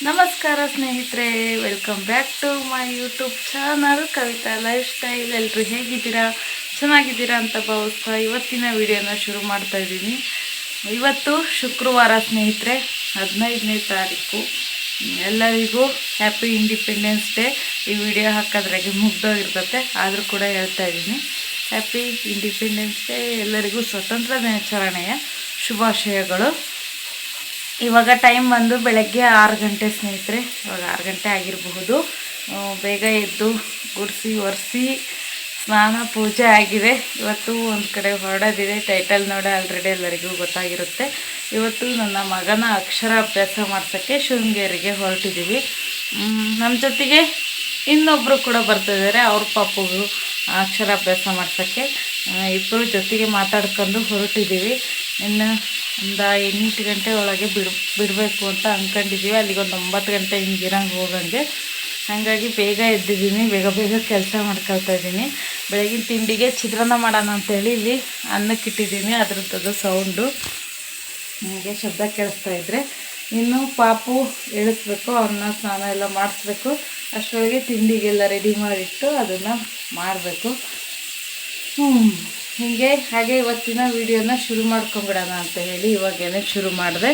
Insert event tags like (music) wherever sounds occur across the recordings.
ನಮಸ್ಕಾರ ಸ್ನೇಹಿತರೆ welcome back to my YouTube channel Kavitha lifestyle ಎಲ್ಲರೂ ಹೇಗಿದ್ದೀರಾ? ಚೆನ್ನಾಗಿದ್ದೀರಾ ಅಂತ ಭಾವಿಸ್ತಾ ಇವತ್ತಿನ ವಿಡಿಯೋನ ಶುರು ಮಾಡ್ತಾ ಇದ್ದೀನಿ. ಇವತ್ತು ಶುಕ್ರವಾರ ಸ್ನೇಹಿತರೆ, ಹದಿನೈದನೇ ತಾರೀಕು. ಎಲ್ಲರಿಗೂ ಹ್ಯಾಪಿ ಇಂಡಿಪೆಂಡೆನ್ಸ್ ಡೇ ಈ ವಿಡಿಯೋ ಹಾಕೋದ್ರಾಗೆ ಮುಗ್ದೋಗಿರ್ತತೆ, ಆದರೂ ಕೂಡ ಹೇಳ್ತಾ ಇದ್ದೀನಿ. ಹ್ಯಾಪಿ ಇಂಡಿಪೆಂಡೆನ್ಸ್ ಡೇ ಎಲ್ಲರಿಗೂ ಸ್ವತಂತ್ರ ದಿನಾಚರಣೆಯ ಶುಭಾಶಯಗಳು. ಇವಾಗ ಟೈಮ್ ಬಂದು ಬೆಳಗ್ಗೆ ಆರು ಗಂಟೆ ಸ್ನೇಹಿತರೆ, ಇವಾಗ ಆರು ಗಂಟೆ ಆಗಿರಬಹುದು. ಬೇಗ ಎದ್ದು ಗುಡಿಸಿ, ಒರೆಸಿ ಸ್ನಾನ, ಪೂಜೆ ಆಗಿದೆ. ಇವತ್ತು ಒಂದು ಕಡೆ ಹೊರಡೋದಿದೆ. ಟೈಟಲ್ ನೋಡಿ ಆಲ್ರೆಡಿ ಎಲ್ಲರಿಗೂ ಗೊತ್ತಾಗಿರುತ್ತೆ. ಇವತ್ತು ನನ್ನ ಮಗನ ಅಕ್ಷರಾಭ್ಯಾಸ ಮಾಡ್ಸೋಕ್ಕೆ ಶೃಂಗೇರಿಗೆ ಹೊರಟಿದ್ದೀವಿ ನಮ್ಮ ಜೊತೆಗೆ ಇನ್ನೊಬ್ಬರು ಕೂಡ ಬರ್ತಿದ್ದಾರೆ. ಅವ್ರ ಪಾಪುಗಳು ಅಕ್ಷರಾಭ್ಯಾಸ ಮಾಡ್ಸೋಕ್ಕೆ ಇಬ್ಬರು ಜೊತೆಗೆ ಮಾತಾಡ್ಕೊಂಡು ಹೊರಟಿದ್ದೀವಿ ಇನ್ನು ಒಂದು ಎಂಟು ಗಂಟೆ ಒಳಗೆ ಬಿಡ್, ಬಿಡಬೇಕು ಅಂತ ಅಂದ್ಕೊಂಡಿದ್ದೀವಿ ಅಲ್ಲಿಗೆ ಒಂದು ಒಂಬತ್ತು ಗಂಟೆ ಹಿಂಗಿರಂಗೆ ಹೋಗಂಗೆ. ಹಾಗಾಗಿ ಬೇಗ ಎದ್ದಿದ್ದೀನಿ. ಬೇಗ ಬೇಗ ಕೆಲಸ ಮಾಡ್ಕೊಳ್ತಾ ಇದ್ದೀನಿ. ಬೆಳಗಿನ ತಿಂಡಿಗೆ ಚಿತ್ರಾನ್ನ ಮಾಡೋಣ ಅಂತೇಳಿ ಇಲ್ಲಿ ಅನ್ನಕ್ಕೆ ಇಟ್ಟಿದ್ದೀನಿ. ಅದ್ರದ್ದು ಸೌಂಡು ಹಾಗೆ ಶಬ್ದ ಕೇಳಿಸ್ತಾ ಇದ್ದರೆ ಇನ್ನು ಪಾಪು ಇಳಿಸ್ಬೇಕು ಅನ್ನ, ಸ್ನಾನ ಎಲ್ಲ ಮಾಡಿಸ್ಬೇಕು. ಅಷ್ಟರೊಳಗೆ ತಿಂಡಿಗೆಲ್ಲ ರೆಡಿ ಮಾಡಿಟ್ಟು ಅದನ್ನು ಮಾಡಬೇಕು. ಹ್ಞೂ ಹೀಗೆ ಹಾಗೆ ಇವತ್ತಿನ ವಿಡಿಯೋನ ಶುರು ಮಾಡ್ಕೊಂಬಿಡೋಣ ಅಂತ ಹೇಳಿ ಇವಾಗೇನೆ ಶುರು ಮಾಡಿದೆ.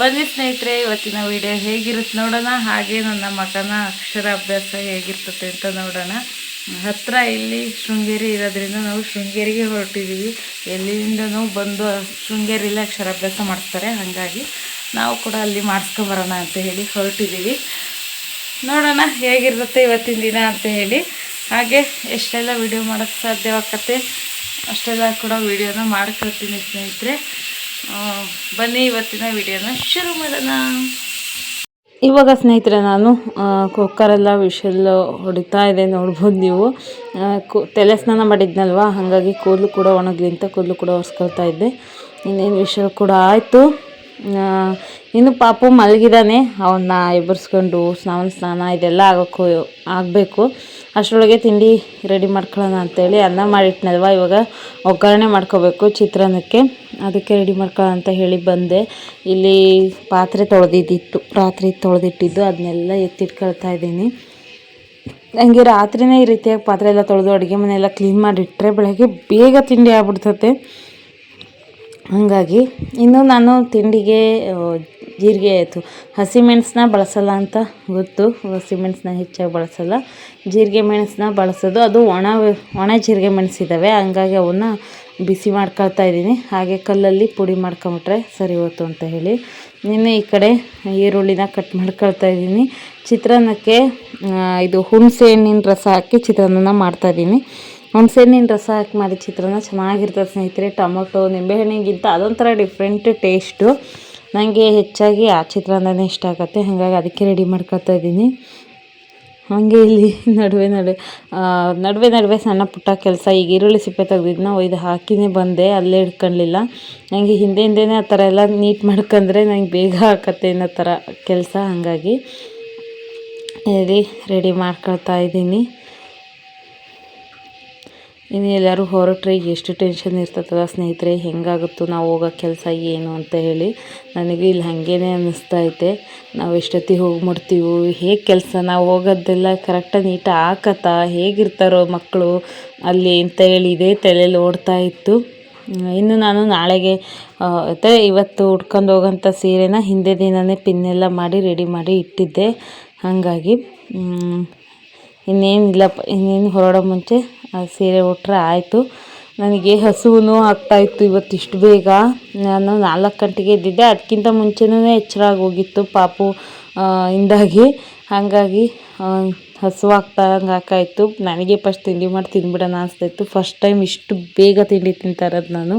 ಬನ್ನಿ ಸ್ನೇಹಿತರೆ, ಇವತ್ತಿನ ವಿಡಿಯೋ ಹೇಗಿರುತ್ತೆ ನೋಡೋಣ. ಹಾಗೆ ನನ್ನ ಮಗನ ಅಕ್ಷರಾಭ್ಯಾಸ ಹೇಗಿರ್ತದೆ ಅಂತ ನೋಡೋಣ. ಹತ್ತಿರ ಇಲ್ಲಿ ಶೃಂಗೇರಿ ಇರೋದ್ರಿಂದ ನಾವು ಶೃಂಗೇರಿಗೆ ಹೊರಟಿದ್ದೀವಿ ಎಲ್ಲಿಂದನೂ ಬಂದು ಶೃಂಗೇರಿಲಿ ಅಕ್ಷರಾಭ್ಯಾಸ ಮಾಡ್ತಾರೆ. ಹಾಗಾಗಿ ನಾವು ಕೂಡ ಅಲ್ಲಿ ಮಾಡಿಸ್ಕೊಂಬರೋಣ ಅಂತ ಹೇಳಿ ಹೊರಟಿದ್ದೀವಿ ನೋಡೋಣ ಹೇಗಿರುತ್ತೆ ಇವತ್ತಿನ ದಿನ ಅಂತ ಹೇಳಿ. ಹಾಗೆ ಎಷ್ಟೆಲ್ಲ ವಿಡಿಯೋ ಮಾಡೋಕ್ಕೆ ಸಾಧ್ಯವಾಗತ್ತೆ? ಅಷ್ಟೆಲ್ಲ ಕೂಡ ವಿಡಿಯೋನ ಮಾಡ್ಕೊಳ್ತೀನಿ ಸ್ನೇಹಿತರೆ. ಬನ್ನಿ ಇವತ್ತಿನ ವಿಡಿಯೋನ ಶುರು ಮಾಡೋಣ. ಇವಾಗ ಸ್ನೇಹಿತರೆ ನಾನು ಕುಕ್ಕರೆಲ್ಲ ವಿಷಲ್ ಹೊಡಿತಾ ಇದೆ ನೋಡ್ಬೋದು ನೀವು. ಕು, ತಲೆ ಸ್ನಾನ ಮಾಡಿದ್ನಲ್ವ? ಹಾಗಾಗಿ ಕೂದಲು ಕೂಡ ಒಣಗಲಿ ಅಂತ ಕೂದಲು ಕೂಡ ಒರೆಸ್ಕೊಳ್ತಾ ಇದ್ದೆ. ಇನ್ನೇನು ವಿಷಲ್ ಕೂಡ ಆಯಿತು. ಇನ್ನು ಪಾಪು ಮಲಗಿದಾನೆ. ಅವನ್ನ ಎಬ್ಬರಿಸ್ಕೊಂಡು ಸ್ನಾನ ಸ್ನಾನ ಇದೆಲ್ಲ ಆಗೋಕ್ಕೂ ಆಗಬೇಕು. ಅಷ್ಟರೊಳಗೆ ತಿಂಡಿ ರೆಡಿ ಮಾಡ್ಕೊಳ್ಳೋಣ ಅಂತೇಳಿ ಅನ್ನ ಮಾಡಿಟ್ನಲ್ವ? ಇವಾಗ ಒಗ್ಗರಣೆ ಮಾಡ್ಕೋಬೇಕು ಚಿತ್ರಾನ್ನಕ್ಕೆ. ಅದಕ್ಕೆ ರೆಡಿ ಮಾಡ್ಕೊಳ್ಳೋಣ ಅಂತ ಹೇಳಿ ಬಂದೆ. ಇಲ್ಲಿ ಪಾತ್ರೆ ತೊಳೆದಿದ್ದಿತ್ತು. ರಾತ್ರಿ ತೊಳೆದಿಟ್ಟಿದ್ದು. ಅದನ್ನೆಲ್ಲ ಎತ್ತಿಟ್ಕೊಳ್ತಾ ಇದ್ದೀನಿ. ನನಗೆ ರಾತ್ರಿನೇ ಈ ರೀತಿಯಾಗಿ ಪಾತ್ರೆ ಎಲ್ಲ ತೊಳೆದು ಅಡುಗೆ ಮನೆಯೆಲ್ಲ ಕ್ಲೀನ್ ಮಾಡಿಟ್ಟರೆ ಬೆಳಗ್ಗೆ ಬೇಗ ತಿಂಡಿ ಆಗ್ಬಿಡ್ತತೆ. ಹಾಗಾಗಿ ಇನ್ನು ನಾನು ತಿಂಡಿಗೆ ಜೀರಿಗೆ ಆಯಿತು ಹಸಿಮೆಣಸನ್ನ ಬಳಸಲ್ಲ ಅಂತ ಗೊತ್ತು. ಹಸಿಮೆಣಸನ್ನ ಹೆಚ್ಚಾಗಿ ಬಳಸಲ್ಲ. ಜೀರಿಗೆ ಮೆಣಸನ್ನ ಬಳಸೋದು, ಅದು ಒಣ ಒಣ ಜೀರಿಗೆ ಮೆಣಸಿದ್ದಾವೆ ಹಂಗಾಗಿ ಅವನ್ನ ಬಿಸಿ ಮಾಡ್ಕೊಳ್ತಾ ಇದ್ದೀನಿ. ಹಾಗೆ ಕಲ್ಲಲ್ಲಿ ಪುಡಿ ಮಾಡ್ಕೊಂಬಿಟ್ರೆ ಸರಿ ಹೋಯ್ತು ಅಂತ ಹೇಳಿ. ಇನ್ನು ಈ ಕಡೆ ಈರುಳ್ಳಿನ ಕಟ್ ಮಾಡ್ಕೊಳ್ತಾ ಇದ್ದೀನಿ. ಚಿತ್ರಾನ್ನಕ್ಕೆ ಇದು ಹುಣಸೆ ಹಣ್ಣಿನ ರಸ ಹಾಕಿ ಚಿತ್ರಾನ್ನ ಮಾಡ್ತಾಯಿದ್ದೀನಿ ಹುಣಸೆ ಹಣ್ಣಿನ ರಸ ಹಾಕಿ ಮಾಡಿ ಚಿತ್ರಾನ್ನ ಚೆನ್ನಾಗಿರ್ತದೆ ಸ್ನೇಹಿತರೆ. ಟೊಮೊಟೊ ನಿಂಬೆಹಣ್ಣಿಗಿಂತ ಅದೊಂಥರ ಡಿಫ್ರೆಂಟ್ ಟೇಸ್ಟು ನನಗೆ ಹೆಚ್ಚಾಗಿ ಆ ಚಿತ್ರಾನ್ನನೇ ಇಷ್ಟ ಆಗುತ್ತೆ. ಹಾಗಾಗಿ ಅದಕ್ಕೆ ರೆಡಿ ಮಾಡ್ಕೊತಾ ಇದ್ದೀನಿ. ಹಾಗೆ ಇಲ್ಲಿ ನಡುವೆ ನಡುವೆ ನಡುವೆ ನಡುವೆ ಸಣ್ಣ ಪುಟ್ಟ ಕೆಲಸ. ಈಗ ಈರುಳ್ಳಿ ಸಿಪ್ಪೆ ತೆಗೆದಿದ್ದು ನಾವು ಇದು ಹಾಕಿನೇ ಬಂದೆ. ಅಲ್ಲೇ ಇಟ್ಕೊಳ್ಳಿಲ್ಲ ನನಗೆ ಹಿಂದೆ ಹಿಂದೆನೇ ಆ ಥರ ಎಲ್ಲ ನೀಟ್ ಮಾಡ್ಕೊಂಡ್ರೆ ನನಗೆ ಬೇಗ ಹಾಕತ್ತೆ ಅನ್ನೋ ಥರ ಕೆಲಸ. ಹಾಗಾಗಿ ರೆಡಿ ಮಾಡ್ಕೊಳ್ತಾ ಇದ್ದೀನಿ. ಇನ್ನು ಎಲ್ಲರೂ ಹೊರಟ್ರೆ ಎಷ್ಟು ಟೆನ್ಷನ್ ಇರ್ತದಲ್ಲ ಸ್ನೇಹಿತರೆ, ಹೆಂಗಾಗುತ್ತೋ ನಾವು ಹೋಗೋ ಕೆಲಸ ಏನು ಅಂತ ಹೇಳಿ ನನಗೆ ಇಲ್ಲಿ ಹಾಗೇನೆ ಅನ್ನಿಸ್ತಾ ಐತೆ. ನಾವು ಎಷ್ಟೊತ್ತಿಗೆ ಹೋಗಿ ಮುಟ್ತೀವೋ ಹೇಗೆ ಕೆಲಸ, ನಾವು ಹೋಗೋದೆಲ್ಲ ಕರೆಕ್ಟಾಗಿ ನೀಟಾಗಿ ಹಾಕತ್ತಾ, ಹೇಗಿರ್ತಾರೋ ಮಕ್ಕಳು ಅಲ್ಲಿ ಅಂತ ಹೇಳಿ ಇದೇ ತಲೆಯಲ್ಲಿ ಓಡ್ತಾ ಇತ್ತು. ಇನ್ನು ನಾನು ನಾಳೆಗೆ ಮತ್ತು ಇವತ್ತು ಉಟ್ಕೊಂಡು ಹೋಗೋಂಥ ಸೀರೆನ ಹಿಂದೆ ದಿನವೇ ಪಿನ್ನೆಲ್ಲ ಮಾಡಿ ರೆಡಿ ಮಾಡಿ ಇಟ್ಟಿದ್ದೆ. ಹಾಗಾಗಿ ಇನ್ನೇನಿಲ್ಲಪ್ಪ ಇನ್ನೇನು ಹೊರಡೋ ಮುಂಚೆ ಆ ಸೀರೆ ಉಟ್ರೆ ಆಯಿತು. ನನಗೆ ಹಸುವು ಆಗ್ತಾಯಿತ್ತು ಇವತ್ತು ಇಷ್ಟು ಬೇಗ. ನಾನು ನಾಲ್ಕು ಗಂಟೆಗೆ ಎದ್ದಿದ್ದೆ. ಅದಕ್ಕಿಂತ ಮುಂಚೆನೇ ಎಚ್ಚರ ಆಗೋಗಿತ್ತು ಪಾಪು ಇಂದಾಗಿ. ಹಾಗಾಗಿ ಹಸು ಆಗ್ತಾಂಗೆ ಹಾಕಾಯಿತು ನನಗೆ ಫಸ್ಟ್ ತಿಂಡಿ ಮಾಡಿ ತಿಂದ್ಬಿಡೋಣ ಅನಿಸ್ತಾಯಿತ್ತು. ಫಸ್ಟ್ ಟೈಮ್ ಇಷ್ಟು ಬೇಗ ತಿಂಡಿ ತಿಂತಾ ಇರೋದು ನಾನು.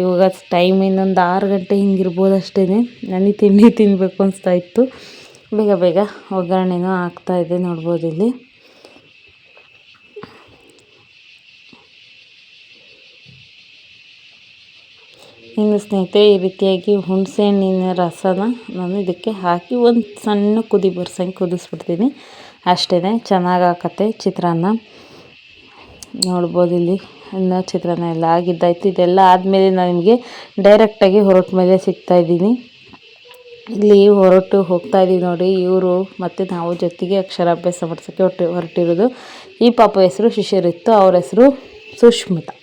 ಇವಾಗ ಟೈಮ್ ಇನ್ನೊಂದು ಆರು ಗಂಟೆ ಹಿಂಗಿರ್ಬೋದು ಅಷ್ಟೇ ನನಗೆ ತಿಂಡಿ ತಿನ್ನಬೇಕು ಅನಿಸ್ತಾ ಇತ್ತು ಬೇಗ ಬೇಗ ಒಗ್ಗರಣೆನೂ ಹಾಕ್ತಾಯಿದ್ದೆ ನೋಡ್ಬೋದು ಇಲ್ಲಿ. ಇನ್ನು ಸ್ನೇಹಿತರೆ, ಈ ರೀತಿಯಾಗಿ ಹುಣಸೆ ಹಣ್ಣಿನ ರಸನ ನಾನು ಇದಕ್ಕೆ ಹಾಕಿ ಒಂದು ಸಣ್ಣ ಕುದಿ ಬರ್ಸಂಗೆ ಕುದಿಸ್ಬಿಡ್ತೀನಿ. ಅಷ್ಟೇ ಚೆನ್ನಾಗಿ ಹಾಕತ್ತೆ ಚಿತ್ರಾನ್ನ. ನೋಡ್ಬೋದು ಇಲ್ಲಿ ಇನ್ನು ಚಿತ್ರಾನ್ನ ಎಲ್ಲ ಆಗಿದ್ದಾಯ್ತು. ಇದೆಲ್ಲ ಆದಮೇಲೆ ನಾನು ನಿಮಗೆ ಡೈರೆಕ್ಟಾಗಿ ಹೊರಟ ಮೇಲೆ ಸಿಗ್ತಾಯಿದ್ದೀನಿ ಇಲ್ಲಿ ಹೊರಟು ಹೋಗ್ತಾ ಇದ್ದೀವಿ ನೋಡಿ, ಇವರು ಮತ್ತು ನಾವು ಜೊತೆಗೆ ಅಕ್ಷರಾಭ್ಯಾಸ ಮಾಡ್ಸೋಕ್ಕೆ ಹೊರಟು ಹೊರಟಿರೋದು. ಈ ಪಾಪ ಹೆಸರು ಶಿಷ್ಯರಿತ್ತು, ಅವ್ರ ಹೆಸರು ಸುಷ್ಮಿತಾ.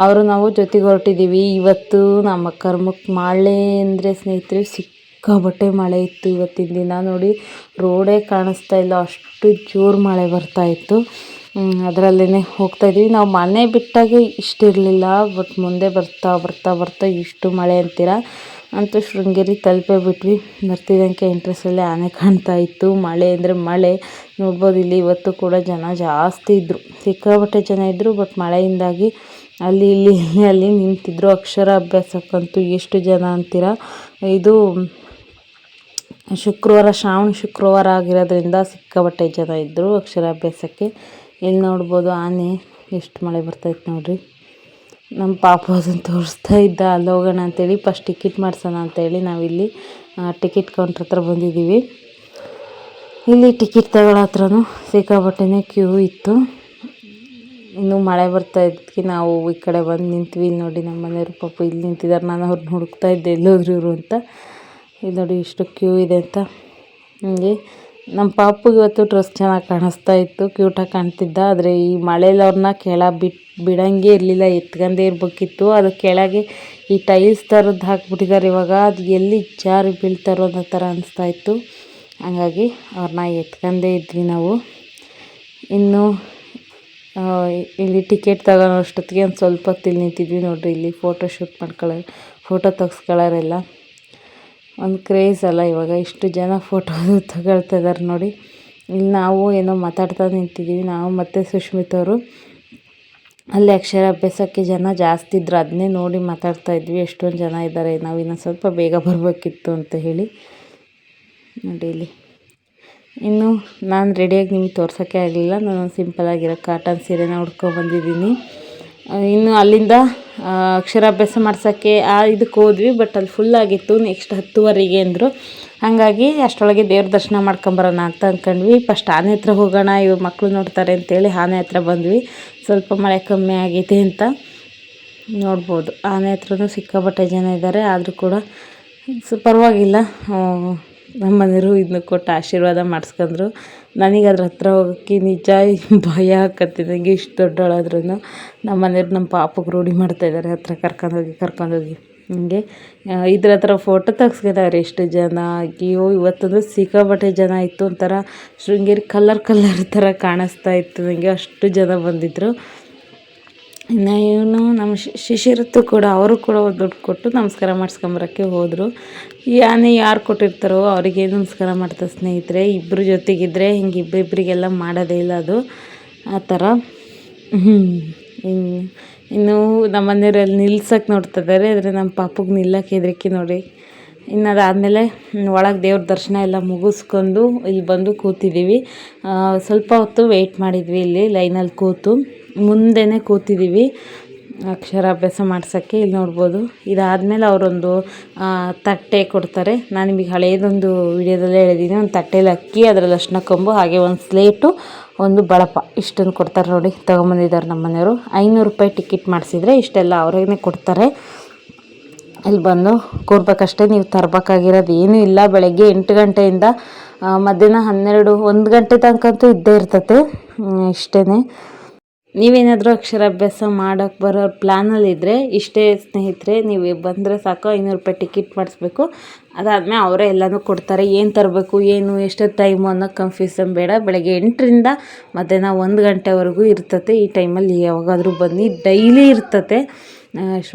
ಅವರು ನಾವು ಜೊತೆಗೆ ಹೊರಟಿದ್ದೀವಿ. ಇವತ್ತು ನಮ್ಮ ಕರ್ಮಕ್ಕೆ ಮಳೆ ಅಂದರೆ ಸ್ನೇಹಿತರೆ ಸಿಕ್ಕಾಬಟ್ಟೆ ಮಳೆ ಇತ್ತು ಇವತ್ತಿನ ದಿನ. ನೋಡಿ, ರೋಡೇ ಕಾಣಿಸ್ತಾ ಇಲ್ಲ. ಅಷ್ಟು ಜೋರು ಮಳೆ ಬರ್ತಾ ಇತ್ತು. ಅದರಲ್ಲೇ ಹೋಗ್ತಾ ಇದ್ದೀವಿ ನಾವು ಮನೆ ಬಿಟ್ಟಾಗೆ ಇಷ್ಟಿರಲಿಲ್ಲ ಬಟ್ ಮುಂದೆ ಬರ್ತಾ ಬರ್ತಾ ಬರ್ತಾ ಇಷ್ಟು ಮಳೆ ಅಂತೀರ? ಅಂತೂ ಶೃಂಗೇರಿ ತಲುಪೇ ಬಿಟ್ವಿ. ಬರ್ತಿದ್ದಂಗೆ ಎಂಟ್ರೆಸಲ್ಲೇ ಆನೆ ಕಾಣ್ತಾ ಇತ್ತು. ಮಳೆ ಅಂದರೆ ಮಳೆ. ನೋಡ್ಬೋದು ಇಲ್ಲಿ ಇವತ್ತು ಕೂಡ ಜನ ಜಾಸ್ತಿ ಇದ್ದರು ಸಿಕ್ಕಾಪಟ್ಟೆ ಜನ ಇದ್ದರು ಬಟ್ ಮಳೆಯಿಂದಾಗಿ ಅಲ್ಲಿ ಇಲ್ಲಿ ಅಲ್ಲಿ ನಿಂತಿದ್ರು ಅಕ್ಷರ ಅಭ್ಯಾಸಕ್ಕಂತೂ ಎಷ್ಟು ಜನ ಅಂತೀರ? ಇದು ಶುಕ್ರವಾರ, ಶ್ರಾವಣ ಶುಕ್ರವಾರ ಆಗಿರೋದ್ರಿಂದ ಸಿಕ್ಕಾಪಟ್ಟೆ ಜನ ಇದ್ದರು ಅಕ್ಷರಾಭ್ಯಾಸಕ್ಕೆ ಇಲ್ಲಿ ನೋಡ್ಬೋದು ಆನೆ, ಎಷ್ಟು ಮಳೆ ಬರ್ತೈತೆ ನೋಡಿರಿ. ನಮ್ಮ ಪಾಪ ಅದನ್ನು ತೋರಿಸ್ತಾ ಇದ್ದ. ಅಲ್ಲಿ ಹೋಗೋಣ ಅಂತೇಳಿ ಫಸ್ಟ್ ಟಿಕೆಟ್ ಮಾಡ್ಸೋಣ ಅಂತೇಳಿ ನಾವಿಲ್ಲಿ ಟಿಕೆಟ್ ಕೌಂಟ್ರ್ ಹತ್ರ ಬಂದಿದ್ದೀವಿ. ಇಲ್ಲಿ ಟಿಕೆಟ್ ತಗೊಳ್ಳೋ ಹತ್ರನೂ ಸಿಕ್ಕಾಪಟ್ಟೆನೇ ಕ್ಯೂ ಇತ್ತು. ಇನ್ನು ಮಳೆ ಬರ್ತಾ ಇದ್ದಕ್ಕೆ ನಾವು ಈ ಕಡೆ ಬಂದು ನಿಂತ್ವಿ. ಇಲ್ಲಿ ನೋಡಿ ನಮ್ಮ ಮನೆಯವರು ಪಾಪ ಇಲ್ಲಿ ನಿಂತಿದ್ದಾರೆ. ನಾನು ಅವ್ರನ್ನ ಹುಡುಕ್ತಾ ಇದ್ದೆ, ಎಲ್ಲೋದ್ರು ಇವರು ಅಂತ. ಇಲ್ಲಿ ನೋಡಿ ಇಷ್ಟು ಕ್ಯೂ ಇದೆ ಅಂತ. ಹಂಗೆ ನಮ್ಮ ಪಾಪಗೆ ಇವತ್ತು ಡ್ರೆಸ್ ಚೆನ್ನಾಗಿ ಕಾಣಿಸ್ತಾ ಇತ್ತು. ಕ್ಯೂಟಾಗಿ ಕಾಣ್ತಿದ್ದ. ಆದರೆ ಈ ಮಳೆಯಲ್ಲಿ ಅವ್ರನ್ನ ಕೆಳ ಬಿಟ್ಟು ಬಿಡಂಗೆ ಇರಲಿಲ್ಲ. ಎತ್ಕೊಂಡೇ ಇರಬೇಕಿತ್ತು. ಅದು ಕೆಳಗೆ ಈ ಟೈಲ್ಸ್ ಥರದ್ದು ಹಾಕ್ಬಿಟ್ಟಿದ್ದಾರೆ ಇವಾಗ. ಅದು ಎಲ್ಲಿ ಜಾರಿ ಬೀಳ್ತಾರೋ ಅನ್ನೋ ಥರ ಅನಿಸ್ತಾ ಇತ್ತು. ಹಾಗಾಗಿ ಅವ್ರನ್ನ ಎತ್ಕೊಂಡೇ ಇದ್ವಿ ನಾವು. ಇನ್ನು ಇಲ್ಲಿ ಟಿಕೆಟ್ ತಗೋಳೋ ಅಷ್ಟೊತ್ತಿಗೆ ಒಂದು ಸ್ವಲ್ಪ ಹೊತ್ತು ಇಲ್ಲಿ ನಿಂತಿದ್ವಿ ನೋಡಿರಿ, ಇಲ್ಲಿ ಫೋಟೋ ಶೂಟ್ ಮಾಡ್ಕೊಳ್ಳೋ ಫೋಟೋ ತೆಗ್ಸ್ಕೊಳ್ಳೋರೆಲ್ಲ ಒಂದು ಕ್ರೇಜ್ ಅಲ್ಲ ಇವಾಗ, ಇಷ್ಟು ಜನ ಫೋಟೋ (laughs) ತಗೊಳ್ತಾ ಇದ್ದಾರೆ ನೋಡಿ. ಇಲ್ಲಿ ನಾವು ಏನೋ ಮಾತಾಡ್ತಾ ನಿಂತಿದ್ದೀವಿ ನಾವು ಮತ್ತು ಸುಶ್ಮಿತವರು ಅಲ್ಲಿ ಅಕ್ಷರಾಭ್ಯಾಸಕ್ಕೆ ಜನ ಜಾಸ್ತಿ ಇದ್ರು ಅದನ್ನೇ ನೋಡಿ ಮಾತಾಡ್ತಾ ಇದ್ವಿ, ಎಷ್ಟೊಂದು ಜನ ಇದ್ದಾರೆ ನಾವು ಇನ್ನೊಂದು ಸ್ವಲ್ಪ ಬೇಗ ಬರಬೇಕಿತ್ತು ಅಂತ ಹೇಳಿ. ನೋಡಿ ಇಲ್ಲಿ. ಇನ್ನು ನಾನು ರೆಡಿಯಾಗಿ ನಿಮ್ಗೆ ತೋರ್ಸೋಕ್ಕೆ ಆಗಲಿಲ್ಲ. ನಾನು ಸಿಂಪಲಾಗಿರೋ ಕಾಟನ್ ಸೀರೆನ ಬಂದಿದ್ದೀನಿ. ಇನ್ನು ಅಲ್ಲಿಂದ ಅಕ್ಷರಾಭ್ಯಾಸ ಮಾಡ್ಸೋಕ್ಕೆ, ಆ ಇದಕ್ಕೆ ಹೋದ್ವಿ ಬಟ್ ಅಲ್ಲಿ ಫುಲ್ ಆಗಿತ್ತು ನೆಕ್ಸ್ಟ್ ಹತ್ತುವರೆಗೆ ಅಂದರು. ಹಾಗಾಗಿ ಅಷ್ಟರೊಳಗೆ ದೇವ್ರ ದರ್ಶನ ಮಾಡ್ಕೊಂಬರೋಣ ಅಂತ ಅಂದ್ಕೊಂಡ್ವಿ ಫಸ್ಟ್ ಆನೆ ಹತ್ರ ಹೋಗೋಣ, ಇವ್ರು ಮಕ್ಕಳು ನೋಡ್ತಾರೆ ಅಂತೇಳಿ ಆನೆ ಹತ್ರ ಬಂದ್ವಿ. ಸ್ವಲ್ಪ ಮಳೆ ಕಮ್ಮಿ ಆಗಿದೆ ಅಂತ ನೋಡ್ಬೋದು. ಆನೆ ಹತ್ರನೂ ಸಿಕ್ಕಾಪಟ್ಟೆ ಜನ ಇದ್ದಾರೆ ಆದರೂ ಕೂಡ ಸೊ ಪರವಾಗಿಲ್ಲ ನಮ್ಮ ಮನೆಯವರು ಇದನ್ನ ಕೊಟ್ಟು ಆಶೀರ್ವಾದ ಮಾಡಿಸ್ಕೊಂಡ್ರು. ನನಗೆ ಅದ್ರ ಹತ್ರ ಹೋಗೋಕ್ಕೆ ನಿಜ ಭಯ ಆಕತಿ ನನಗೆ ಇಷ್ಟು ದೊಡ್ಡವಳಾದ್ರೂ ನಮ್ಮ ಮನೆಯವ್ರು ನಮ್ಮ ಪಾಪಗೆ ರೂಢಿ ಮಾಡ್ತಾಯಿದ್ದಾರೆ ಹತ್ರ ಕರ್ಕೊಂಡೋಗಿ ಕರ್ಕೊಂಡೋಗಿ ಹಿಂಗೆ. ಇದ್ರ ಹತ್ರ ಫೋಟೋ ತೆಗ್ಸ್ಕೊಂಡವ್ರೆ ಎಷ್ಟು ಜನ. ಅಯ್ಯೋ ಇವತ್ತಂದ್ರೆ ಸಿಕ್ಕಾಪಟ್ಟೆ ಜನ ಇತ್ತು ಒಂಥರ ಶೃಂಗೇರಿ ಕಲ್ಲರ್ ಕಲ್ಲರ್ ಥರ ಕಾಣಿಸ್ತಾ ಇತ್ತು. ನನಗೆ ಅಷ್ಟು ಜನ ಬಂದಿದ್ದರು ಇನ್ನು ಇವನು ನಮ್ಮ ಶಿಶಿರತ್ತು ಕೂಡ ಅವರು ಕೂಡ ದುಡ್ಡು ಕೊಟ್ಟು ನಮಸ್ಕಾರ ಮಾಡಿಸ್ಕೊಂಬರೋಕ್ಕೆ ಹೋದರು. ಯಾನೆ ಯಾರು ಕೊಟ್ಟಿರ್ತಾರೋ ಅವರಿಗೆ ನಮಸ್ಕಾರ ಮಾಡ್ತಾರೆ ಸ್ನೇಹಿತರೆ ಇಬ್ಬರು ಜೊತೆಗಿದ್ರೆ ಹಿಂಗೆ ಇಬ್ಬರಿಬ್ಬರಿಗೆಲ್ಲ ಮಾಡೋದೇ ಇಲ್ಲ ಅದು. ಆ ಥರ. ಇನ್ನು ನಮ್ಮ ಮನೆಯವರಲ್ಲಿ ನಿಲ್ಸೋಕ್ಕೆ ನೋಡ್ತಿದ್ದಾರೆ ಆದರೆ ನಮ್ಮ ಪಾಪಗೆ ನಿಲ್ಲಕ್ಕೆ ಹೆದರಿಕೆ ನೋಡಿ. ಇನ್ನು ಅದಾದಮೇಲೆ ಒಳಗೆ ದೇವ್ರ ದರ್ಶನ ಎಲ್ಲ ಮುಗಿಸ್ಕೊಂಡು ಇಲ್ಲಿ ಬಂದು ಕೂತಿದ್ದೀವಿ. ಸ್ವಲ್ಪ ಹೊತ್ತು ವೆಯ್ಟ್ ಮಾಡಿದ್ವಿ ಇಲ್ಲಿ, ಲೈನಲ್ಲಿ ಕೂತು. ಮುಂದೆನೇ ಕೂತಿದ್ದೀವಿ ಅಕ್ಷರಾಭ್ಯಾಸ ಮಾಡ್ಸೋಕ್ಕೆ ಇಲ್ಲಿ ನೋಡ್ಬೋದು. ಇದಾದಮೇಲೆ ಅವರೊಂದು ತಟ್ಟೆ ಕೊಡ್ತಾರೆ. ನಾನು ನಿಮಗೆ ಹಳೆಯದೊಂದು ವಿಡಿಯೋದಲ್ಲೇ ಹೇಳಿದ್ದೀನಿ ಒಂದು ತಟ್ಟೆಯಲ್ಲಿ ಅಕ್ಕಿ ಅದರಲ್ಲಿ ಅರ್ಶಿನ ಕೊಂಬು, ಹಾಗೆ ಒಂದು ಸ್ಲೇಟು, ಒಂದು ಬಳಪ. ಇಷ್ಟನ್ನು ಕೊಡ್ತಾರೆ ನೋಡಿ, ತೊಗೊಂಬಂದಿದ್ದಾರೆ ನಮ್ಮ ಮನೆಯವರು. ಐನೂರು ರೂಪಾಯಿ ಟಿಕೆಟ್ ಮಾಡಿಸಿದ್ರೆ ಇಷ್ಟೆಲ್ಲ ಅವ್ರಿಗೆ ಕೊಡ್ತಾರೆ. ಇಲ್ಲಿ ಬಂದು ಕೂರ್ಬೇಕಷ್ಟೇ ನೀವು ತರಬೇಕಾಗಿರೋದು ಏನೂ ಇಲ್ಲ. ಬೆಳಗ್ಗೆ ಎಂಟು ಗಂಟೆಯಿಂದ ಮಧ್ಯಾಹ್ನ ಹನ್ನೆರಡು, ಒಂದು ಗಂಟೆ ತನಕಂತೂ ಇದ್ದೇ ಇರ್ತತೆ. ಇಷ್ಟೇ ನೀವೇನಾದರೂ ಅಕ್ಷರಾಭ್ಯಾಸ ಮಾಡೋಕ್ಕೆ ಬರೋ ಪ್ಲ್ಯಾನಲ್ಲಿದ್ದರೆ ಇಷ್ಟೇ ಸ್ನೇಹಿತರೆ, ನೀವು ಬಂದರೆ ಸಾಕು, ಐನೂರು ರೂಪಾಯಿ ಟಿಕೆಟ್ ಮಾಡಿಸ್ಬೇಕು. ಅದಾದಮೇಲೆ ಅವರೇ ಎಲ್ಲನೂ ಕೊಡ್ತಾರೆ, ಏನು ತರಬೇಕು, ಏನು, ಎಷ್ಟೊತ್ತು ಟೈಮು ಅನ್ನೋ ಕನ್ಫ್ಯೂಸನ್ ಬೇಡ. ಬೆಳಗ್ಗೆ ಎಂಟರಿಂದ ಮಧ್ಯಾಹ್ನ ಒಂದು ಗಂಟೆವರೆಗೂ ಇರ್ತತೆ. ಈ ಟೈಮಲ್ಲಿ ಯಾವಾಗಾದರೂ ಬನ್ನಿ. ಡೈಲಿ ಇರ್ತತೆ.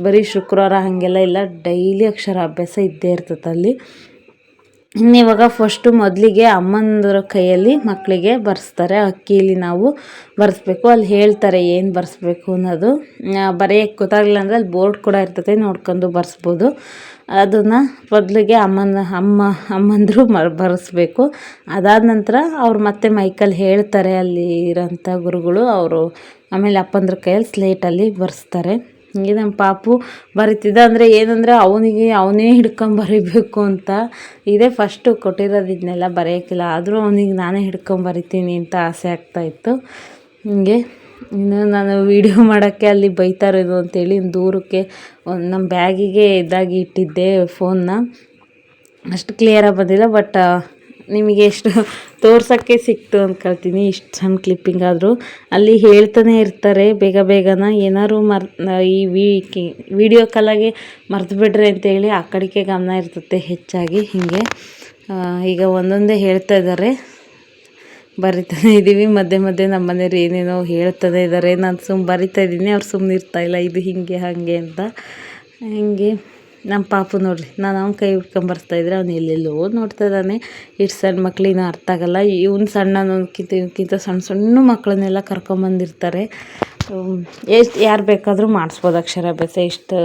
ಬರೀ ಶುಕ್ರವಾರ ಹಾಗೆಲ್ಲ ಇಲ್ಲ. ಡೈಲಿ ಅಕ್ಷರಾಭ್ಯಾಸ ಇದ್ದೇ ಇರ್ತದೆ ಅಲ್ಲಿ. ಇವಾಗ ಫಸ್ಟು ಮೊದಲಿಗೆ ಅಮ್ಮಂದ್ರ ಕೈಯಲ್ಲಿ ಮಕ್ಕಳಿಗೆ ಬರೆಸ್ತಾರೆ. ಅಕ್ಕಿಯಲ್ಲಿ ನಾವು ಬರೆಸ್ಬೇಕು. ಅಲ್ಲಿ ಹೇಳ್ತಾರೆ ಏನು ಬರೆಸ್ಬೇಕು ಅನ್ನೋದು. ಬರೆಯೋಕ್ಕೆ ಗೊತ್ತಾಗಲಿಲ್ಲ ಅಂದರೆ ಅಲ್ಲಿ ಬೋರ್ಡ್ ಕೂಡ ಇರ್ತದೆ, ನೋಡ್ಕೊಂಡು ಬರೆಸ್ಬೋದು. ಅದನ್ನು ಮೊದಲಿಗೆ ಅಮ್ಮನ, ಅಮ್ಮ, ಅಮ್ಮಂದರು ಮ ಬರೆಸ್ಬೇಕು. ಅದಾದ ನಂತರ ಅವ್ರು ಮತ್ತೆ ಮೈಕಲ್ಲಿ ಹೇಳ್ತಾರೆ, ಅಲ್ಲಿ ಇರೋಂಥ ಗುರುಗಳು. ಅವರು ಆಮೇಲೆ ಅಪ್ಪಂದ್ರ ಕೈಯಲ್ಲಿ ಸ್ಲೇಟಲ್ಲಿ ಬರೆಸ್ತಾರೆ. ಹಿಂಗೆ ನಮ್ಮ ಪಾಪು ಬರೀತಿದ್ದ ಅಂದರೆ ಏನಂದರೆ ಅವನಿಗೆ ಅವನೇ ಹಿಡ್ಕೊಂಡು ಬರೀಬೇಕು ಅಂತ. ಇದೇ ಫಸ್ಟು ಕೊಟ್ಟಿರೋದು ಇದನ್ನೆಲ್ಲ ಬರೆಯೋಕ್ಕಿಲ್ಲ. ಆದರೂ ಅವನಿಗೆ ನಾನೇ ಹಿಡ್ಕೊಂಡು ಬರಿತೀನಿ ಅಂತ ಆಸೆ ಆಗ್ತಾಯಿತ್ತು ಹಿಂಗೆ ಇನ್ನು ನಾನು ವೀಡಿಯೋ ಮಾಡೋಕ್ಕೆ ಅಲ್ಲಿ ಬೈತಾರೋದು ಅಂತೇಳಿ ದೂರಕ್ಕೆ ಒಂದು ನಮ್ಮ ಬ್ಯಾಗಿಗೆ ಇದಾಗಿ ಇಟ್ಟಿದ್ದೆ ಫೋನ್ನ ಅಷ್ಟು ಕ್ಲಿಯರಾಗಿ ಬಂದಿಲ್ಲ ಬಟ್ ನಿಮಗೆ ಎಷ್ಟು ತೋರ್ಸೋಕ್ಕೆ ಸಿಕ್ತು ಅಂದ್ಕೊಳ್ತೀನಿ ಇಷ್ಟು ಸಣ್ಣ ಕ್ಲಿಪ್ಪಿಂಗ್ ಆದರೂ ಅಲ್ಲಿ ಹೇಳ್ತಾನೆ ಇರ್ತಾರೆ. ಬೇಗ ಬೇಗನ ಏನಾದ್ರು ಮರ್, ಈ ವಿಡಿಯೋ ಕಾಲಾಗೆ ಮರೆತು ಬಿಡ್ರಿ ಅಂತೇಳಿ ಆ ಕಡೆಗೆ ಗಮನ ಇರ್ತದೆ ಹೆಚ್ಚಾಗಿ. ಹೀಗೆ ಈಗ ಒಂದೊಂದೇ ಹೇಳ್ತಾ ಇದ್ದಾರೆ. ಬರಿತಾನೆ ಇದ್ದೀವಿ ಮಧ್ಯೆ ಮಧ್ಯೆ ನಮ್ಮ ಮನೆಯವ್ರು ಏನೇನೋ ಹೇಳ್ತಾನೆ ಇದ್ದಾರೆ. ನಾನು ಸುಮ್ಮನೆ ಬರಿತಾ ಇದ್ದೀನಿ. ಅವ್ರು ಸುಮ್ಮನೆ ಇರ್ತಾ ಇಲ್ಲ. ಇದು ಹೀಗೆ, ಹಾಗೆ ಅಂತ. ಹಿಂಗೆ. ನಮ್ಮ ಪಾಪು ನೋಡಿರಿ ನಾನು ಅವ್ನ ಕೈ ಹಿಡ್ಕೊಂಬರ್ತಾ ಇದ್ರೆ ಅವ್ನು ಎಲ್ಲೆಲ್ಲೋ ನೋಡ್ತಾ ಇದ್ದಾನೆ. ಇಷ್ಟು ಸಣ್ಣ ಮಕ್ಕಳಿನ ಅರ್ಥ ಆಗಲ್ಲ. ಇವ್ನು ಸಣ್ಣ ಅನ್ನೋದಕ್ಕಿಂತ ಇವಕ್ಕಿಂತ ಸಣ್ಣ ಸಣ್ಣ ಮಕ್ಕಳನ್ನೆಲ್ಲ ಕರ್ಕೊಂಬಂದಿರ್ತಾರೆ ಎಷ್ಟು ಯಾರು ಬೇಕಾದರೂ ಮಾಡಿಸ್ಬೋದು ಅಕ್ಷರಾಭ್ಯಾಸ ಇಷ್ಟು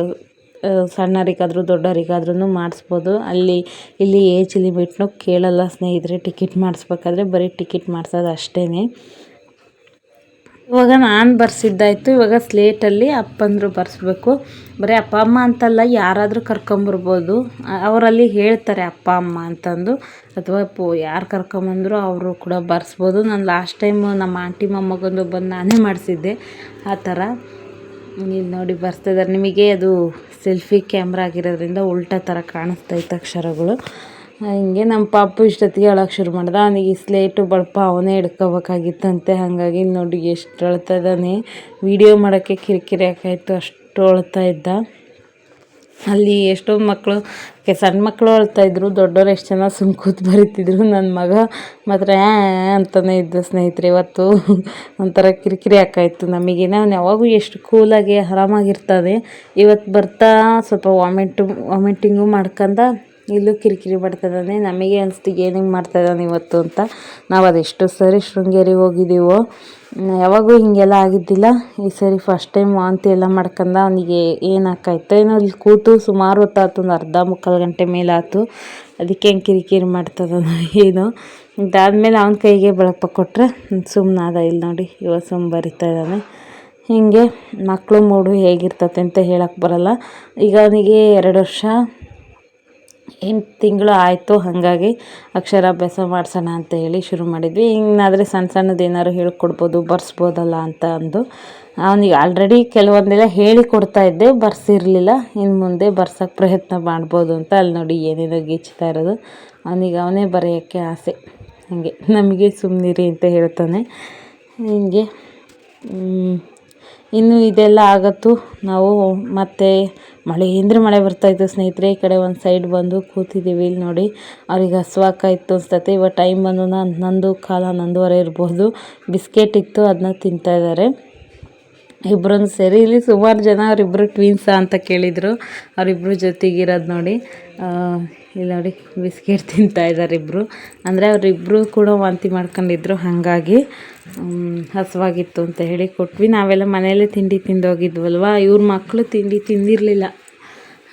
ಆ, ಸಣ್ಣರಿಗಾದ್ರೂ ದೊಡ್ಡವರಿಗಾದ್ರೂ ಮಾಡಿಸ್ಬೋದು. ಅಲ್ಲಿ ಇಲ್ಲಿ ಏಜ್ ಲಿಮಿಟ್ನು ಕೇಳಲ್ಲ ಸ್ನೇಹಿತರೆ ಟಿಕೆಟ್ ಮಾಡಿಸ್ಬೇಕಾದ್ರೆ ಬರೀ ಟಿಕೆಟ್ ಮಾಡಿಸೋದು ಅಷ್ಟೇ ಇವಾಗ ನಾನು ಬರ್ಸಿದ್ದಾಯಿತು. ಇವಾಗ ಸ್ಲೇಟಲ್ಲಿ ಅಪ್ಪಂದರು ಬರ್ಸ್ಬೇಕು. ಬರೀ ಅಪ್ಪ, ಅಮ್ಮ ಅಂತಲ್ಲ, ಯಾರಾದರೂ ಕರ್ಕೊಂಬರ್ಬೋದು. ಅವರಲ್ಲಿ ಹೇಳ್ತಾರೆ ಅಪ್ಪ, ಅಮ್ಮ ಅಂತಂದು. ಅಥವಾ ಪೋ, ಯಾರು ಕರ್ಕೊಂಬಂದ್ರು ಅವರು ಕೂಡ ಬರ್ಸ್ಬೋದು. ನಾನು ಲಾಸ್ಟ್ ಟೈಮ್ ನಮ್ಮ ಆಂಟಿ ಮೊಮ್ಮಗಂದು ಬಂದು ನಾನೇ ಮಾಡಿಸಿದ್ದೆ. ಆ ಥರ. ಇಲ್ಲಿ ನೋಡಿ ಬರ್ತಿದ್ದಾರೆ ನಿಮಗೆ ಅದು ಸೆಲ್ಫಿ ಕ್ಯಾಮ್ರಾ ಆಗಿರೋದ್ರಿಂದ ಉಲ್ಟಾ ಥರ ಕಾಣಿಸ್ತಾ ಇತ್ತು ಅಕ್ಷರಗಳು. ಹಿಂಗೆ ನಮ್ಮ ಪಾಪು ಇಷ್ಟೊತ್ತಿಗೆ ಅಳಕ್ಕೆ ಶುರು ಮಾಡ್ದ. ಅವನಿಗೆ ಸ್ಲೇಟು ಬಳಪ ಅವನೇ ಹಿಡ್ಕೋಬೇಕಾಗಿತ್ತಂತೆ. ಹಾಗಾಗಿ ನೋಡಿ ಎಷ್ಟು ಅಳ್ತಾ ಇದ್ದಾನೆ ವಿಡಿಯೋ ಮಾಡೋಕ್ಕೆ ಕಿರಿಕಿರಿ ಆಕಾಯ್ತು ಅಷ್ಟು ಅಳ್ತಾ ಇದ್ದ. ಅಲ್ಲಿ ಎಷ್ಟೊಂದು ಮಕ್ಕಳು ಸಣ್ಣ ಮಕ್ಕಳು ಅಳ್ತಾ ಇದ್ರು, ದೊಡ್ಡವ್ರು ಎಷ್ಟು ಜನ ಸುಮ್ ಕೂತ್ ಬರೀತಿದ್ರು. ನನ್ನ ಮಗ ಮಾತ್ರ ಅಂತಲೇ ಇದ್ದ ಸ್ನೇಹಿತರೆ ಇವತ್ತು. ಒಂಥರ ಕಿರಿಕಿರಿ ಆಕಾಯ್ತು ನಮಗೇನೆ ಅವ್ನು ಯಾವಾಗೂ ಎಷ್ಟು ಕೂಲಾಗಿ ಆರಾಮಾಗಿರ್ತಾನೆ. ಇವತ್ತು ಬರ್ತಾ ಸ್ವಲ್ಪ ವಾಮಿಟು ವಾಮಿಟಿಂಗು ಮಾಡ್ಕೊಂಡ ಇಲ್ಲೂ ಕಿರಿಕಿರಿ ಬರ್ತದಾನೆ ನಮಗೆ ಅನಿಸ್ತು ಏನಿಂಗೆ ಮಾಡ್ತಾಯಿದ್ದಾನೆ ಇವತ್ತು ಅಂತ. ನಾವು ಅದೆಷ್ಟು ಸರಿ ಶೃಂಗೇರಿಗೆ ಹೋಗಿದ್ದೀವೋ. ಯಾವಾಗೂ ಹೀಗೆಲ್ಲ ಆಗಿದ್ದಿಲ್ಲ. ಈ ಸರಿ ಫಸ್ಟ್ ಟೈಮ್ ವಾಂತಿ ಎಲ್ಲ ಮಾಡ್ಕೊಂಡ ಅವನಿಗೆ ಏನಾಕಾಯ್ತು ಏನೋ ಇಲ್ಲಿ ಕೂತು ಸುಮಾರು ಹೊತ್ತಾಯ್ತು, ಒಂದು ಅರ್ಧ ಮುಕ್ಕಾಲು ಗಂಟೆ ಮೇಲೆ ಆಯ್ತು ಅದಕ್ಕೆ ಹೆಂಗೆ ಕಿರಿಕಿರಿ ಮಾಡ್ತದ ಏನೋ. ಇದಾದಮೇಲೆ ಅವನ ಕೈಗೆ ಬಳಪ ಕೊಟ್ಟರೆ ಸುಮ್ಮನಾದ ಇಲ್ಲಿ ನೋಡಿ ಇವ ಸುಮ್ಮ ಬರಿತಾ ಇದ್ದಾನೆ. ಹೀಗೆ ಮಕ್ಕಳು ಮೂಡು ಹೇಗಿರ್ತತೆ ಅಂತ ಹೇಳಕ್ಕೆ ಬರಲ್ಲ. ಈಗ ಅವನಿಗೆ ಎರಡು ವರ್ಷ ಎಂಟು ತಿಂಗಳು ಆಯಿತು ಹಾಗಾಗಿ ಅಕ್ಷರಾಭ್ಯಾಸ ಮಾಡಿಸೋಣ ಅಂತ ಹೇಳಿ ಶುರು ಮಾಡಿದ್ವಿ. ಹಿಂಗಾದರೆ ಸಣ್ಣ ಸಣ್ಣದು ಏನಾದ್ರು ಹೇಳ್ಕೊಡ್ಬೋದು, ಬರ್ಸ್ಬೋದಲ್ಲ ಅಂತ ಅಂದು. ಅವನಿಗೆ ಆಲ್ರೆಡಿ ಕೆಲವೊಂದೆಲ್ಲ ಹೇಳಿ ಕೊಡ್ತಾ ಇದ್ದೆ, ಬರ್ಸಿರಲಿಲ್ಲ. ಇನ್ನು ಮುಂದೆ ಬರ್ಸೋಕ್ಕೆ ಪ್ರಯತ್ನ ಮಾಡ್ಬೋದು ಅಂತ ಅಲ್ಲಿ ನೋಡಿ ಏನೇನೋ ಗೀಚ್ತಾ ಇರೋದು. ಅವನಿಗೆ ಅವನೇ ಬರೆಯೋಕ್ಕೆ ಆಸೆ. ಹಾಗೆ ನಮಗೆ ಸುಮ್ಮನಿರಿ ಅಂತ ಹೇಳ್ತಾನೆ. ಹಿಂಗೆ. ಇನ್ನು ಇದೆಲ್ಲ ಆಗತ್ತು. ನಾವು ಮತ್ತೆ ಮಳೆ ಅಂದರೆ ಮಳೆ ಬರ್ತಾಯಿತ್ತು ಸ್ನೇಹಿತರೆ, ಈ ಕಡೆ ಒಂದು ಸೈಡ್ ಬಂದು ಕೂತಿದ್ದೀವಿ ಇಲ್ಲಿ ನೋಡಿ. ಅವ್ರಿಗೆ ಹಸುವಾಕಾಯಿತು ಅನ್ಸ್ತೈತೆ. ಇವಾಗ ಟೈಮ್ ಬಂದು ಹನ್ನೊಂದು ಕಾಲ ನಂದುವರೆ ಇರ್ಬೋದು. ಬಿಸ್ಕೆಟ್ ಇತ್ತು ಅದನ್ನ ತಿಂತಾ ಇದ್ದಾರೆ ಇಬ್ಬರನ್ನು ಸೇರಿ ಇಲ್ಲಿ ಸುಮಾರು ಜನ ಅವರಿಬ್ಬರು ಟ್ವೀನ್ಸ ಅಂತ ಕೇಳಿದರು. ಅವರಿಬ್ಬರು ಜೊತೆಗಿರೋದು ನೋಡಿ. ಇಲ್ಲಿ ನೋಡಿ ಬಿಸ್ಕೆಟ್ ತಿಂತಾ ಇದ್ದಾರೆ ಇಬ್ಬರು ಅಂದರೆ ಅವರಿಬ್ಬರು ಕೂಡ ವಾಂತಿ ಮಾಡ್ಕೊಂಡಿದ್ರು, ಹಾಗಾಗಿ ಹಸುವಾಗಿತ್ತು ಅಂತ ಹೇಳಿ ಕೊಟ್ವಿ. ನಾವೆಲ್ಲ ಮನೆಯಲ್ಲೇ ತಿಂಡಿ ತಿಂದೋಗಿದ್ವಲ್ವ? ಇವ್ರ ಮಕ್ಕಳು ತಿಂಡಿ ತಿಂದಿರಲಿಲ್ಲ.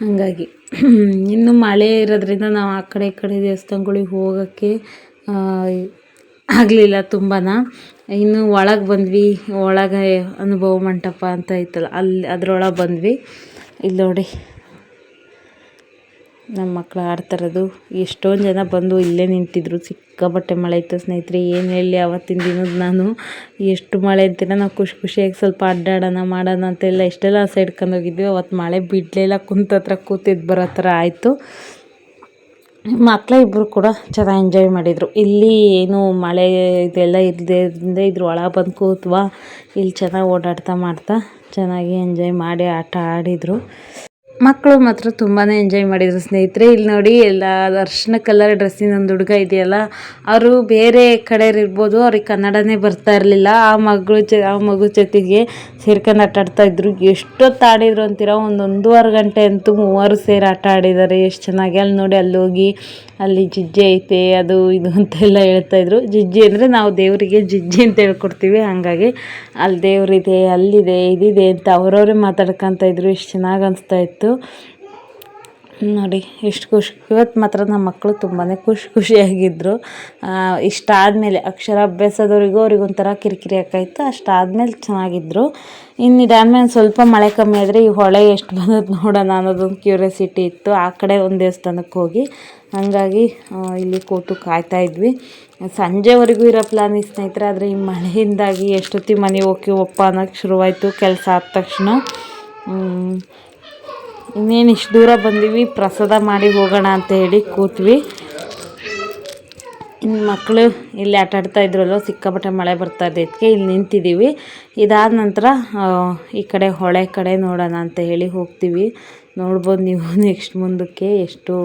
ಹಾಗಾಗಿ, (clears throat) ಇನ್ನು ಮಳೆ ಇರೋದ್ರಿಂದ ನಾವು ಆ ಕಡೆ ಈ ಕಡೆ ದೇವಸ್ಥಾನಗಳಿಗೆ ಹೋಗೋಕ್ಕೆ ಆಗಲಿಲ್ಲ ತುಂಬಾ ಇನ್ನು ಒಳಗೆ ಬಂದ್ವಿ. ಒಳಗೆ ಅನುಭವ ಮಂಟಪ ಅಂತ ಇತ್ತಲ್ಲ ಅಲ್ಲಿ ಅದರೊಳಗೆ ಬಂದ್ವಿ. ಇಲ್ಲಿ ನೋಡಿ ನಮ್ಮ ಮಕ್ಕಳು ಆಡ್ತಾರದು. ಎಷ್ಟೊಂದು ಜನ ಬಂದು ಇಲ್ಲೇ ನಿಂತಿದ್ರು. ಸಿಕ್ಕಾಪಟ್ಟೆ ಮಳೆ ಇತ್ತು ಸ್ನೇಹಿತರೆ, ಏನು ಹೇಳಿ ಅವತ್ತಿನ ದಿನದ ನಾನು? ಎಷ್ಟು ಮಳೆ ಅಂತೀರ ನಾವು ಖುಷಿ ಖುಷಿಯಾಗಿ ಸ್ವಲ್ಪ ಅಡ್ಡಾಡೋಣ, ಮಾಡೋಣ ಅಂತೆಲ್ಲ ಎಷ್ಟೆಲ್ಲ ಆಸೆ ಇಟ್ಕೊಂಡು ಹೋಗಿದ್ವಿ. ಅವತ್ತು ಮಳೆ ಬಿಡಲಿಲ್ಲ ಕುಂತ ಹತ್ರ ಕೂತಿದ್ದು ಬರೋ ಥರ ಆಯಿತು. ಮಕ್ಕಳ ಇಬ್ಬರು ಕೂಡ ಚೆನ್ನಾಗಿ ಎಂಜಾಯ್ ಮಾಡಿದರು. ಇಲ್ಲಿ ಏನು ಮಳೆ ಇದೆಲ್ಲ ಇಲ್ಲದೆ ಇದ್ರ ಒಳಗೆ ಬಂದು ಕೂತ್ವಾ. ಇಲ್ಲಿ ಚೆನ್ನಾಗಿ ಓಡಾಡ್ತಾ ಮಾಡ್ತಾ ಚೆನ್ನಾಗಿ ಎಂಜಾಯ್ ಮಾಡಿ ಆಟ ಆಡಿದರು. ಮಕ್ಕಳು ಮಾತ್ರ ತುಂಬಾ ಎಂಜಾಯ್ ಮಾಡಿದರು ಸ್ನೇಹಿತರೆ. ಇಲ್ಲಿ ನೋಡಿ, ಎಲ್ಲ ಅರ್ಶಿನ ಕಲರ್ ಡ್ರೆಸ್ಸಿನ ಒಂದು ಹುಡುಗ ಇದೆಯಲ್ಲ, ಅವರು ಬೇರೆ ಕಡೆ ಇರ್ಬೋದು, ಅವ್ರಿಗೆ ಕನ್ನಡನೇ ಬರ್ತಾ ಇರಲಿಲ್ಲ. ಆ ಮಗಳು ಜ, ಆ ಮಗು ಜೊತೆಗೆ ಸೇರ್ಕೊಂಡು ಆಟ ಆಡ್ತಾ ಇದ್ರು. ಎಷ್ಟೊತ್ತು ಆಡಿದ್ರು ಅಂತೀರ? ಒಂದು ಒಂದೂವರೆ ಗಂಟೆ ಅಂತೂ ಮೂವರು ಸೇರಿ ಆಟ ಆಡಿದ್ದಾರೆ. ಎಷ್ಟು ಚೆನ್ನಾಗಿ. ಅಲ್ಲಿ ನೋಡಿ ಅಲ್ಲಿ ಹೋಗಿ ಅಲ್ಲಿ ಜಿಜ್ಜೆ ಐತೆ, ಅದು ಇದು ಅಂತೆಲ್ಲ ಹೇಳ್ತಾ ಇದ್ರು. ಜಿಜ್ಜಿ ಅಂದರೆ ನಾವು ದೇವರಿಗೆ ಜಿಜ್ಜಿ ಅಂತ ಹೇಳ್ಕೊಡ್ತೀವಿ. ಹಾಗಾಗಿ ಅಲ್ಲಿ ದೇವರಿದೆ ಅಲ್ಲಿದೆ, ಇದಿದೆ ಅಂತ ಅವರವರೇ ಮಾತಾಡ್ಕೊತ ಇದ್ರು. ಎಷ್ಟು ಚೆನ್ನಾಗಿ ಅನಿಸ್ತಾ ಇತ್ತು. ನೋಡಿ, ಎಷ್ಟು ಖುಷಿ ಇವತ್ತು ಮಾತ್ರ ನಮ್ಮ ಮಕ್ಕಳು ತುಂಬಾ ಖುಷಿ ಖುಷಿಯಾಗಿದ್ದರು ಇಷ್ಟಾದಮೇಲೆ ಅಕ್ಷರಾಭ್ಯಾಸದವರಿಗೂ ಅವ್ರಿಗೆ ಅವ್ರಿಗೊಂಥರ ಕಿರಿಕಿರಿ ಹಾಕಾಯಿತು ಅಷ್ಟಾದಮೇಲೆ ಚೆನ್ನಾಗಿದ್ದರು ಇನ್ನು ಇದಾದ್ಮೇಲೆ ಸ್ವಲ್ಪ ಮಳೆ ಕಮ್ಮಿ ಆದರೆ ಈ ಹೊಳೆ ಎಷ್ಟು ಬಂದದ್ದು ನೋಡೋಣ ಅನ್ನೋದೊಂದು ಕ್ಯೂರಿಯಾಸಿಟಿ ಇತ್ತು. ಆ ಕಡೆ ಒಂದು ದೇವಸ್ಥಾನಕ್ಕೆ ಹೋಗಿ. ಹಾಗಾಗಿ ಇಲ್ಲಿ ಕೂತು ಕಾಯ್ತಾ ಇದ್ವಿ. ಸಂಜೆವರೆಗೂ ಇರೋ ಪ್ಲಾನ್ ಈ ಸ್ನೇಹಿತರೆ, ಆದರೆ ಈ ಮಳೆಯಿಂದಾಗಿ ಎಷ್ಟೊತ್ತಿಗೆ ಮನೆಗೆ ಒಪ್ಪ ಅನ್ನೋಕ್ಕೆ ಶುರುವಾಯಿತು. ಕೆಲಸ ಆದ ತಕ್ಷಣ. ಇನ್ನೇನು ಇಷ್ಟು ದೂರ ಬಂದೀವಿ, ಪ್ರಸಾದ ಮಾಡಿ ಹೋಗೋಣ ಅಂತ ಹೇಳಿ ಕೂತ್ವಿ. ಇನ್ನು ಮಕ್ಕಳು ಇಲ್ಲಿ ಆಟ ಆಡ್ತಾ ಇದ್ರಲ್ಲ, ಸಿಕ್ಕಾಪಟ್ಟೆ ಮಳೆ ಬರ್ತಾ ಇದ್ದಕ್ಕೆ ಇಲ್ಲಿ ನಿಂತಿದ್ದೀವಿ. ಇದಾದ ನಂತರ ಈ ಕಡೆ ಹೊಳೆ ಕಡೆ ನೋಡೋಣ ಅಂತ ಹೇಳಿ ಹೋಗ್ತೀವಿ. ನೋಡ್ಬೋದು ನೀವು (laughs) ನೆಕ್ಸ್ಟ್ ಮುಂದಕ್ಕೆ ಎಷ್ಟು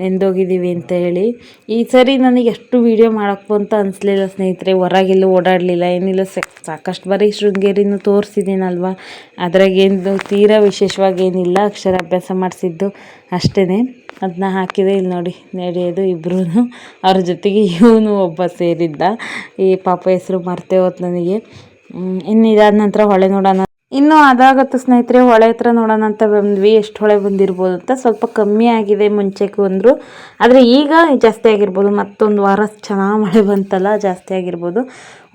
ನೆಂದೋಗಿದ್ದೀವಿ ಅಂತ ಹೇಳಿ. ಈ ಸರಿ ನನಗೆ ಎಷ್ಟು ವೀಡಿಯೋ ಮಾಡೋಕ್ಕೂ ಅಂತ ಅನಿಸ್ಲಿಲ್ಲ ಸ್ನೇಹಿತರೆ, ಹೊರಗೆಲ್ಲೂ ಓಡಾಡಲಿಲ್ಲ, ಏನಿಲ್ಲ ಸಾಕಷ್ಟು ಬಾರಿ ಶೃಂಗೇರಿನೂ ತೋರಿಸಿದ್ದೀನಲ್ವ? ಅದ್ರಾಗೇನು ತೀರಾ ವಿಶೇಷವಾಗಿ ಏನಿಲ್ಲ, ಅಕ್ಷರಾಭ್ಯಾಸ ಮಾಡಿಸಿದ್ದು ಅಷ್ಟೇ ಅದನ್ನ ಹಾಕಿದೆ, ಇಲ್ಲಿ ನೋಡಿ, ನಡೆಯೋದು ಇಬ್ಬರೂ ಅವ್ರ ಜೊತೆಗೆ ಇವನು ಒಬ್ಬ ಸೇರಿದ್ದ. ಈ ಪಾಪ ಹೆಸರು ಮರ್ತೇ ಹೋತ್ ನನಗೆ. ಇನ್ನು ಇದಾದ ನಂತರ ಹೊಳೆ ನೋಡೋಣ ಇನ್ನು ಅದಾಗತ್ತೆ ಸ್ನೇಹಿತರೆ, ಹೊಳೆ ಹತ್ರ ನೋಡೋಣ ಅಂತ ಬಂದ್ವಿ. ಎಷ್ಟು ಹೊಳೆ ಬಂದಿರ್ಬೋದು ಅಂತ ಸ್ವಲ್ಪ ಕಮ್ಮಿ ಆಗಿದೆ ಮುಂಚೆಗೆ ಅಂದರು. ಆದರೆ ಈಗ ಜಾಸ್ತಿ ಆಗಿರ್ಬೋದು. ಮತ್ತೊಂದು ವಾರ ಚೆನ್ನಾಗಿ ಮಳೆ ಬಂತಲ್ಲ, ಜಾಸ್ತಿ ಆಗಿರ್ಬೋದು.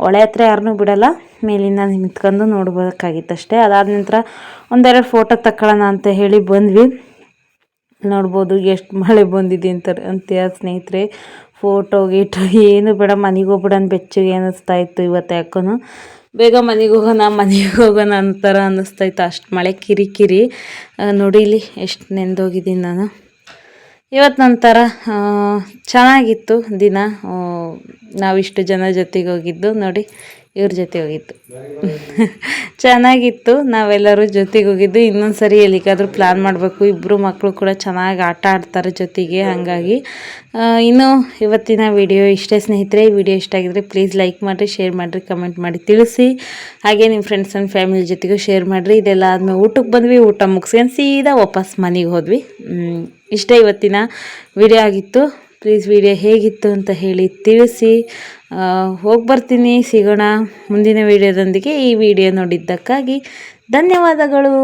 ಹೊಳೆ ಹತ್ರ ಯಾರನ್ನೂ ಬಿಡಲ್ಲ. ಮೇಲಿಂದ ನಿಂತ್ಕೊಂಡು ನೋಡ್ಬೋದಕ್ಕಾಗಿತ್ತು ಅಷ್ಟೇ ಅದಾದ ನಂತರ ಒಂದೆರಡು ಫೋಟೋ ತಗೊಳ್ಳೋಣ ಅಂತ ಹೇಳಿ ಬಂದ್ವಿ. ನೋಡ್ಬೋದು ಎಷ್ಟು ಮಳೆ ಬಂದಿದೆ ಅಂತ ಅಂತೀಯ ಸ್ನೇಹಿತರೆ. ಫೋಟೋ ಗೀಟೋ, ಏನು ಬೇಡ, ಮನೆಗೆ ಹೋಗ್ಬಿಡೋಣ, ಬೆಚ್ಚಗೆ ಅನ್ನಿಸ್ತಾ ಇತ್ತು ಇವತ್ತು ಯಾಕೋ ಬೇಗ ಮನೆಗೆ ಹೋಗೋಣ ಮನೆಗೆ ಹೋಗೋಣ ಅಂತಾರ ಅನ್ನಿಸ್ತೈತೆ ಅಷ್ಟು ಮಳೆ ಕಿರಿಕಿರಿ ನೋಡಿಲಿ ಎಷ್ಟು ನೆಂದೋಗಿದ್ದೀನಿ ನಾನು. ಇವತ್ತು ನಂತರ ಚೆನ್ನಾಗಿತ್ತು ದಿನ. ನಾವಿಷ್ಟು ಜನ ಜೊತೆಗೆ ಹೋಗಿದ್ದು ನೋಡಿ. ಇವ್ರ ಜೊತೆ ಹೋಗಿತ್ತು. ಚೆನ್ನಾಗಿತ್ತು. ನಾವೆಲ್ಲರೂ ಜೊತೆಗೆ ಹೋಗಿದ್ದು. ಇನ್ನೊಂದು ಸರಿ ಎಲ್ಲಿಗಾದರೂ ಪ್ಲ್ಯಾನ್ ಮಾಡಬೇಕು. ಇಬ್ಬರು ಮಕ್ಕಳು ಕೂಡ ಚೆನ್ನಾಗಿ ಆಟ ಆಡ್ತಾರೆ ಜೊತೆಗೆ, ಹಾಗಾಗಿ. ಇನ್ನು ಇವತ್ತಿನ ವಿಡಿಯೋ ಇಷ್ಟೇ ಸ್ನೇಹಿತರೆ. ಈ ವಿಡಿಯೋ ಇಷ್ಟ ಆಗಿದ್ರೆ ಪ್ಲೀಸ್ ಲೈಕ್ ಮಾಡಿರಿ ಶೇರ್ ಮಾಡಿರಿ ಕಮೆಂಟ್ ಮಾಡಿ ತಿಳಿಸಿ. ಹಾಗೆ ನಿಮ್ಮ ಫ್ರೆಂಡ್ಸ್ ಆ್ಯಂಡ್ ಫ್ಯಾಮಿಲಿ ಜೊತೆಗೂ ಶೇರ್ ಮಾಡಿರಿ. ಇದೆಲ್ಲ ಆದಮೇಲೆ ಊಟಕ್ಕೆ ಬಂದ್ವಿ. ಊಟ ಮುಗಿಸ್ಕೊಂಡು ಸೀದಾ ವಾಪಸ್ ಮನೆಗೆ ಹೋದ್ವಿ. ಇಷ್ಟೇ ಇವತ್ತಿನ ವಿಡಿಯೋ ಆಗಿತ್ತು. ಪ್ಲೀಸ್ ವಿಡಿಯೋ ಹೇಗಿತ್ತು ಅಂತ ಹೇಳಿ ತಿಳಿಸಿ. ಹೋಗಿ ಬರ್ತೀನಿ, ಸಿಗೋಣ ಮುಂದಿನ ವಿಡಿಯೋದೊಂದಿಗೆ ಈ ವಿಡಿಯೋ ನೋಡಿದ್ದಕ್ಕಾಗಿ ಧನ್ಯವಾದಗಳು.